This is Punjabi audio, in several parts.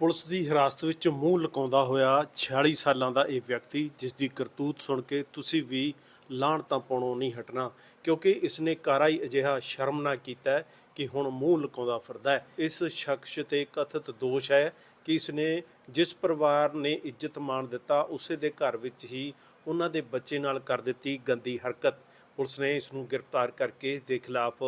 ਪੁਲਿਸ ਦੀ ਹਿਰਾਸਤ ਵਿੱਚ ਮੂੰਹ ਲੁਕਾਉਂਦਾ ਹੋਇਆ 46 ਸਾਲਾਂ ਦਾ ਇਹ ਵਿਅਕਤੀ, ਜਿਸ ਦੀ ਕਰਤੂਤ ਸੁਣ ਕੇ ਤੁਸੀਂ ਵੀ ਲਾਹਣ ਤਾਂ ਪਾਉਣੋਂ ਨਹੀਂ ਹਟਣਾ, ਕਿਉਂਕਿ ਇਸ ਨੇ ਕਾਰਾ ਹੀ ਅਜਿਹਾ ਸ਼ਰਮ ਨਾ ਕੀਤਾ ਕਿ ਹੁਣ ਮੂੰਹ ਲੁਕਾਉਂਦਾ ਫਿਰਦਾ ਹੈ। ਇਸ ਸ਼ਖਸ ਤੇ ਕਥਿਤ ਦੋਸ਼ ਹੈ ਕਿ ਇਸ ਨੇ ਜਿਸ ਪਰਿਵਾਰ ਨੇ ਇੱਜ਼ਤ ਮਾਣ ਦਿੱਤਾ, ਉਸੇ ਦੇ ਘਰ ਵਿੱਚ ਹੀ ਉਹਨਾਂ ਦੇ ਬੱਚੇ ਨਾਲ ਕਰ ਦਿੱਤੀ ਗੰਦੀ ਹਰਕਤ। ਪੁਲਿਸ ਨੇ ਇਸ ਨੂੰ ਗ੍ਰਿਫਤਾਰ ਕਰਕੇ ਇਸ ਦੇ ਖਿਲਾਫ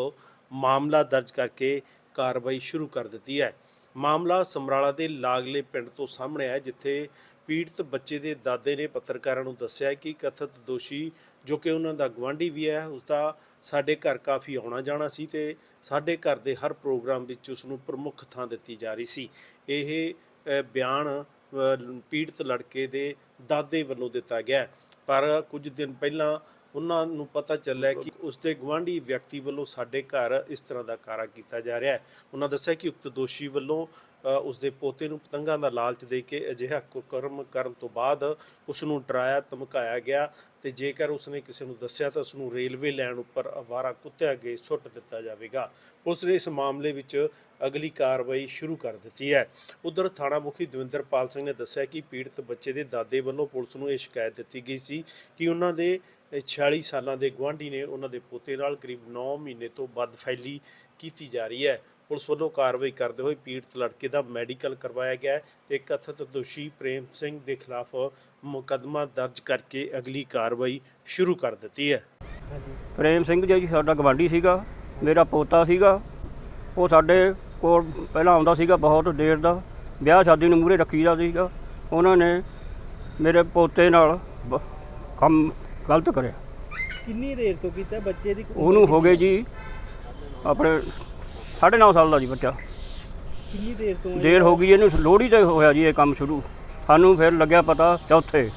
ਮਾਮਲਾ ਦਰਜ ਕਰਕੇ ਕਾਰਵਾਈ ਸ਼ੁਰੂ ਕਰ ਦਿੱਤੀ ਹੈ। ਮਾਮਲਾ ਸਮਰਾਲਾ ਦੇ ਲਾਗਲੇ ਪਿੰਡ ਤੋਂ ਸਾਹਮਣੇ ਆਇਆ, ਜਿੱਥੇ ਪੀੜਤ ਬੱਚੇ ਦੇ ਦਾਦੇ ਨੇ ਪੱਤਰਕਾਰਾਂ ਨੂੰ ਦੱਸਿਆ ਕਿ ਕਥਿਤ ਦੋਸ਼ੀ ਜੋ ਕਿ ਉਹਨਾਂ ਦਾ ਗਵਾਂਢੀ ਵੀ ਹੈ, ਉਸ ਦਾ ਸਾਡੇ ਘਰ ਕਾਫੀ ਆਉਣਾ ਜਾਣਾ ਸੀ ਤੇ ਸਾਡੇ ਘਰ ਦੇ ਹਰ ਪ੍ਰੋਗਰਾਮ ਵਿੱਚ ਉਸ ਨੂੰ ਪ੍ਰਮੁੱਖ ਥਾਂ ਦਿੱਤੀ ਜਾ ਰਹੀ ਸੀ। ਇਹ ਬਿਆਨ ਪੀੜਤ ਲੜਕੇ ਦੇ ਦਾਦੇ ਵੱਲੋਂ ਦਿੱਤਾ ਗਿਆ ਪਰ ਕੁਝ ਦਿਨ ਪਹਿਲਾਂ ਉਹਨਾਂ ਨੂੰ ਪਤਾ ਚੱਲਿਆ ਕਿ ਉਸ ਦੇ ਗਵਾਂਢੀ ਵਿਅਕਤੀ ਵੱਲੋਂ ਸਾਡੇ ਘਰ ਇਸ ਤਰ੍ਹਾਂ ਦਾ ਕਾਰਾ ਕੀਤਾ ਜਾ ਰਿਹਾ ਹੈ। ਉਹਨਾਂ ਦੱਸਿਆ ਕਿ ਉਕਤ ਦੋਸ਼ੀ ਵੱਲੋਂ ਅ, ਉਸ ਦੇ ਪੋਤੇ ਨੂੰ ਪਤੰਗਾਂ ਦਾ ਲਾਲਚ ਦੇ ਕੇ ਅਜਿਹਾ ਕੁਕਰਮ ਕਰਨ ਤੋਂ ਬਾਅਦ ਉਸ ਨੂੰ ਡਰਾਇਆ ਧਮਕਾਇਆ ਗਿਆ ਤੇ ਜੇਕਰ ਉਸਨੇ ਕਿਸੇ ਨੂੰ ਦੱਸਿਆ ਤਾਂ ਉਸ ਨੂੰ ਰੇਲਵੇ ਲਾਈਨ ਉੱਪਰ ਅਵਾਰਾ ਕੁੱਤੇ ਅੱਗੇ ਸੁੱਟ ਦਿੱਤਾ ਜਾਵੇਗਾ। ਪੁਲਿਸ ਨੇ ਇਸ ਮਾਮਲੇ ਵਿੱਚ ਅਗਲੀ ਕਾਰਵਾਈ ਸ਼ੁਰੂ ਕਰ ਦਿੱਤੀ ਹੈ। ਉਧਰ ਥਾਣਾ ਮੁਖੀ ਦਵਿੰਦਰਪਾਲ ਸਿੰਘ ਨੇ ਦੱਸਿਆ ਕਿ ਪੀੜਤ ਬੱਚੇ ਦੇ ਦਾਦੇ ਵੱਲੋਂ ਪੁਲਿਸ ਨੂੰ ਇਹ ਸ਼ਿਕਾਇਤ ਦਿੱਤੀ ਗਈ ਸੀ ਕਿ ਉਹਨਾਂ ਦੇ 46 ਸਾਲਾਂ ਦੇ ਗੁਆਂਢੀ ਨੇ ਉਹਨਾਂ ਦੇ ਪੋਤੇ ਨਾਲ ਕਰੀਬ 9 ਮਹੀਨੇ ਤੋਂ ਬਦਫੈਲੀ ਕੀਤੀ ਜਾ ਰਹੀ ਹੈ। ਪੁਲਿਸ ਵੱਲੋਂ ਕਾਰਵਾਈ ਕਰਦੇ ਹੋਏ ਪੀੜਤ ਲੜਕੇ ਦਾ ਮੈਡੀਕਲ ਕਰਵਾਇਆ ਗਿਆ ਹੈ ਤੇ ਕਥਿਤ ਦੋਸ਼ੀ ਪ੍ਰੇਮ ਸਿੰਘ ਦੇ ਖਿਲਾਫ ਮੁਕੱਦਮਾ ਦਰਜ ਕਰਕੇ ਅਗਲੀ ਕਾਰਵਾਈ ਸ਼ੁਰੂ ਕਰ ਦਿੱਤੀ ਹੈ। ਪ੍ਰੇਮ ਸਿੰਘ ਜੀ, ਸਾਡਾ ਗਵਾਂਢੀ ਸੀਗਾ, ਮੇਰਾ ਪੋਤਾ ਸੀਗਾ। ਉਹ ਸਾਡੇ ਕੋਲ ਪਹਿਲਾਂ ਆਉਂਦਾ ਸੀਗਾ ਬਹੁਤ ਦੇਰ ਦਾ, ਵਿਆਹ ਸ਼ਾਦੀ ਨੂੰ ਮੂਰੇ ਰੱਖੀਦਾ ਸੀਗਾ। ਉਹਨਾਂ ਨੇ ਮੇਰੇ ਪੋਤੇ ਨਾਲ ਬ- ਕੰਮ ਗਲਤ ਕਰਿਆ। ਕਿੰਨੀ ਦੇਰ ਤੋਂ ਕੀਤਾ? ਬੱਚੇ ਦੀ ਉਹਨੂੰ ਹੋ ਗਏ ਜੀ ਆਪਣੇ 9.5 ਸਾਲ ਦਾ ਜੀ ਬੱਚਾ। ਕਿੰਨੀ ਦੇਰ ਤੋਂ ਇਹ- ਦੇਰ ਹੋ ਗਈ ਇਹਨੂੰ ਲੋਹੜੀ ਤੇ ਹੋਇਆ ਜੀ ਇਹ ਕੰਮ ਸ਼ੁਰੂ। ਸਾਨੂੰ ਫਿਰ ਲੱਗਿਆ ਪਤਾ ਚੌਥੇ।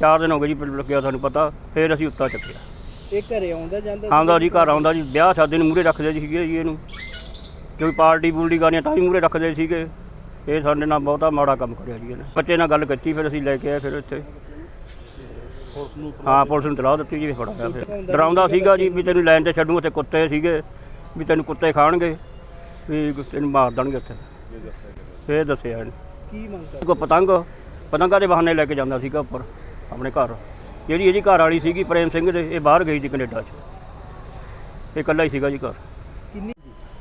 ਚਾਰ ਦਿਨ ਹੋ ਗਏ ਜੀ ਫਿਰ ਲੱਗਿਆ ਸਾਨੂੰ ਪਤਾ ਫਿਰ ਅਸੀਂ ਉੱਤਾ ਚੱਕਿਆ। ਇਹ ਘਰੇ ਆਉਂਦਾ ਜਾਂਦਾ ਆਉਂਦਾ ਜੀ ਘਰ ਆਉਂਦਾ ਜੀ। ਵਿਆਹ ਸ਼ਾਦੀ ਨੂੰ ਮੂਰੇ ਰੱਖਦੇ ਸੀਗੇ ਜੀ ਇਹਨੂੰ। ਕੋਈ ਪਾਰਟੀ ਪੂਲਟੀ ਕਰਨੀ ਤਾਂ ਵੀ ਮੂਰੇ ਰੱਖਦੇ ਸੀਗੇ। ਇਹ ਸਾਡੇ ਨਾਲ ਬਹੁਤਾ ਮਾੜਾ ਕੰਮ ਕਰਿਆ ਜੀ ਇਹਨੇ। ਬੱਚੇ ਨਾਲ ਗੱਲ ਕੀਤੀ ਫਿਰ ਅਸੀਂ ਲੈ ਕੇ ਆਏ ਫਿਰ ਇੱਥੇ। ਹਾਂ ਪੁਲਿਸ ਨੂੰ ਤਲਾਹ ਦਿੱਤੀ ਜੀ ਫੜਾਇਆ ਫਿਰ। ਡਰਾਉਂਦਾ ਸੀਗਾ ਜੀ ਵੀ ਤੈਨੂੰ ਲਾਈਨ ਤੇ ਛੱਡੂ ਉੱਥੇ ਕੁੱਤੇ ਸੀਗੇ ਵੀ ਤੈਨੂੰ ਕੁੱਤੇ ਖਾਣਗੇ ਵੀ ਤੈਨੂੰ ਮਾਰ ਦੇਣਗੇ ਉੱਥੇ। ਫਿਰ ਦੱਸਿਆ ਇਹਨੇ। ਕੀ ਮੰਗ ਕਰ ਕੋ ਪਤੰਗ? ਪਤੰਗਾਂ ਦੇ ਬਹਾਨੇ ਲੈ ਕੇ ਜਾਂਦਾ ਸੀਗਾ ਉੱਪਰ ਆਪਣੇ ਘਰ। ਜਿਹੜੀ ਇਹਦੀ ਘਰ ਵਾਲੀ ਸੀਗੀ ਪ੍ਰੇਮ ਸਿੰਘ ਦੇ ਇਹ ਬਾਹਰ ਗਈ ਸੀ ਕੈਨੇਡਾ 'ਚ। ਇਹ ਇਕੱਲਾ ਹੀ ਸੀਗਾ ਜੀ ਘਰ। ਕਿੰਨੀ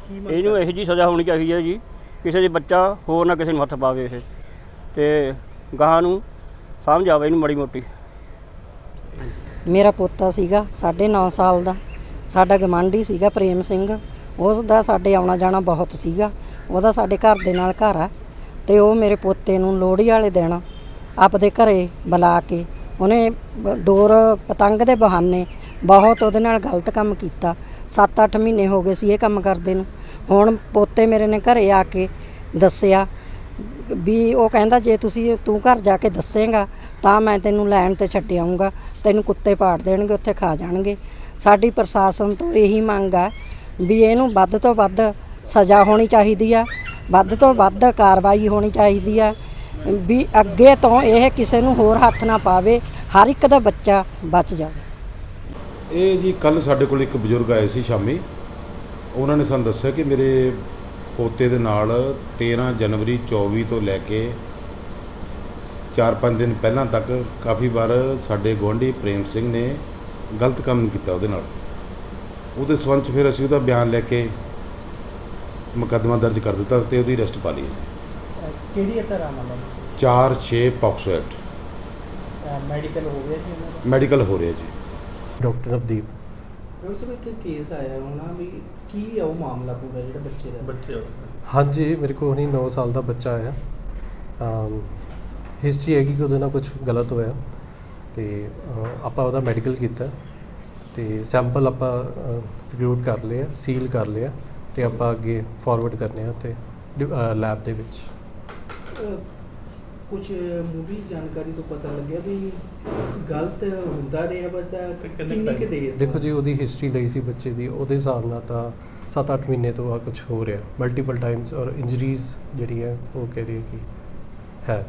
ਕੀ ਮੰਗ ਇਹਨੂੰ ਇਹੋ ਜੀ ਸਜ਼ਾ ਹੋਣੀ ਚਾਹੀਦੀ ਹੈ ਜੀ ਕਿਸੇ ਦੇ ਬੱਚਾ ਹੋਰ ਨਾ ਕਿਸੇ ਨੂੰ ਹੱਥ ਪਾਵੇ ਇਹ। ਤੇ ਗਾਹਾਂ ਨੂੰ ਸਮਝ ਆਵੇ ਇਹਨੂੰ ਮੜੀ ਮੋਟੀ। ਮੇਰਾ ਪੋਤਾ ਸੀਗਾ 9.5 ਸਾਲ ਦਾ। ਸਾਡਾ ਗਵਾਂਢੀ ਸੀਗਾ ਪ੍ਰੇਮ ਸਿੰਘ। ਉਸ ਦਾ ਸਾਡੇ ਆਉਣਾ ਜਾਣਾ ਬਹੁਤ ਸੀਗਾ। ਉਹਦਾ ਸਾਡੇ ਘਰ ਦੇ ਨਾਲ ਘਰ ਆ ਤੇ ਉਹ ਮੇਰੇ ਪੋਤੇ ਨੂੰ ਲੋਹੜੀ ਵਾਲੇ ਦਿਨ ਆਪਦੇ ਘਰੇ ਬੁਲਾ ਕੇ ਉਹਨੇ ਡੋਰ ਪਤੰਗ ਦੇ ਬਹਾਨੇ ਬਹੁਤ ਉਹਦੇ ਨਾਲ ਗਲਤ ਕੰਮ ਕੀਤਾ। 7-8 ਮਹੀਨੇ ਹੋ ਗਏ ਸੀ ਇਹ ਕੰਮ ਕਰਦੇ ਨੂੰ। ਹੁਣ ਪੋਤੇ ਮੇਰੇ ਨੇ ਘਰੇ ਆ ਕੇ ਦੱਸਿਆ ਵੀ ਉਹ ਕਹਿੰਦਾ, ਜੇ ਤੁਸੀਂ ਤੂੰ ਘਰ ਜਾ ਕੇ ਦੱਸੇਗਾ ਤਾਂ ਮੈਂ ਤੈਨੂੰ ਲੈਣ ਤੇ ਛੱਡ ਆਊਂਗਾ। ਤੈਨੂੰ ਕੁੱਤੇ ਪਾੜ ਦੇਣਗੇ, ਉੱਥੇ ਖਾ ਜਾਣਗੇ। ਸਾਡੀ ਪ੍ਰਸ਼ਾਸਨ ਤੋਂ ਇਹੀ ਮੰਗ ਆ ਵੀ ਇਹਨੂੰ ਵੱਧ ਤੋਂ ਵੱਧ ਸਜ਼ਾ ਹੋਣੀ ਚਾਹੀਦੀ ਆ, ਵੱਧ ਤੋਂ ਵੱਧ ਕਾਰਵਾਈ ਹੋਣੀ ਚਾਹੀਦੀ ਆ, ਵੀ ਅੱਗੇ ਤੋਂ ਇਹ ਕਿਸੇ ਨੂੰ ਹੋਰ ਹੱਥ ਨਾ ਪਾਵੇ, ਹਰ ਇੱਕ ਦਾ ਬੱਚਾ ਬਚ ਜਾਵੇ। ਇਹ ਜੀ ਕੱਲ ਸਾਡੇ ਕੋਲ ਇੱਕ ਬਜ਼ੁਰਗ ਆਏ ਸੀ ਸ਼ਾਮੀ। ਉਹਨਾਂ ਨੇ ਸਾਨੂੰ ਦੱਸਿਆ ਕਿ ਮੇਰੇ ਪੋਤੇ ਦੇ ਨਾਲ 13 ਜਨਵਰੀ 24 ਤੋਂ ਲੈ ਕੇ 4-5 ਦਿਨ ਪਹਿਲਾਂ ਤੱਕ ਕਾਫੀ ਵਾਰ ਸਾਡੇ ਗੁਆਂਢੀ ਪ੍ਰੇਮ ਸਿੰਘ ਨੇ ਗਲਤ ਕੰਮ ਕੀਤਾ ਉਹਦੇ ਨਾਲ। ਉਹਦੇ ਸਬੰਧ 'ਚ ਫਿਰ ਅਸੀਂ ਉਹਦਾ ਬਿਆਨ ਲੈ ਕੇ ਮੁਕੱਦਮਾ ਦਰਜ ਕਰ ਦਿੱਤਾ ਤੇ ਉਹਦੀ ਅਰੈਸਟ ਪਾ ਲਈ। ਕਿਹੜੀ ਤਰ੍ਹਾਂ ਨਾਲ 4-6 ਪੌਕਸੋ ਐਕਟ। ਮੈਡੀਕਲ ਹੋ ਗਿਆ ਜੀ ਉਹਨਾਂ ਦਾ? ਮੈਡੀਕਲ ਹੋ ਰਿਹਾ ਜੀ। ਡਾਕਟਰ ਨਵਦੀਪ ਡਾਕਟਰ ਸਾਹਿਬ ਇੱਕ ਕੇਸ ਆਇਆ ਹੋਣਾ ਵੀ ਕੀ ਆ ਉਹ ਮਾਮਲਾ ਪੂਰਾ ਜਿਹੜਾ ਬੱਚੇ ਦਾ? ਬੱਚੇ ਹਾਂਜੀ ਮੇਰੇ ਕੋਲ ਹੁਣੀ 9 ਸਾਲ ਦਾ ਬੱਚਾ ਆਇਆ। ਹਿਸਟਰੀ ਹੈਗੀ ਕਿ ਉਹਦੇ ਨਾਲ ਕੁਝ ਗਲਤ ਹੋਇਆ ਤੇ ਆਪਾਂ ਉਹਦਾ ਮੈਡੀਕਲ ਕੀਤਾ ਤੇ ਸੈਂਪਲ ਆਪਾਂ ਰਿਪੋਰਟ ਕਰ ਲਿਆ ਸੀਲ ਕਰ ਲਿਆ ਤੇ ਆਪਾਂ ਅੱਗੇ ਫਾਰਵਰਡ ਕਰਨੇ ਆ ਉੱਥੇ ਲੈਬ ਦੇ ਵਿੱਚ। ਕੁਝ ਮੂਵੀ ਜਾਣਕਾਰੀ ਤੋਂ ਪਤਾ ਲੱਗਿਆ ਵੀ ਗਲਤ ਹੁੰਦਾ ਰਿਹਾ ਬੱਚਾ ਕਿੰਨੀ ਕਿ ਦੇਰ ਤੋਂ? ਦੇਖੋ ਜੀ ਉਹਦੀ ਹਿਸਟਰੀ ਲਈ ਸੀ ਬੱਚੇ ਦੀ ਉਹਦੇ ਹਿਸਾਬ ਨਾਲ ਤਾਂ 7-8 ਮਹੀਨੇ ਤੋਂ ਆ ਕੁਝ ਹੋ ਰਿਹਾ। ਮਲਟੀਪਲ ਟਾਈਮਸ ਔਰ ਇੰਜਰੀਜ਼ ਜਿਹੜੀ ਹੈ ਉਹ ਕਹਿ ਰਹੀ ਹੈ ਕਿ ਹੈ।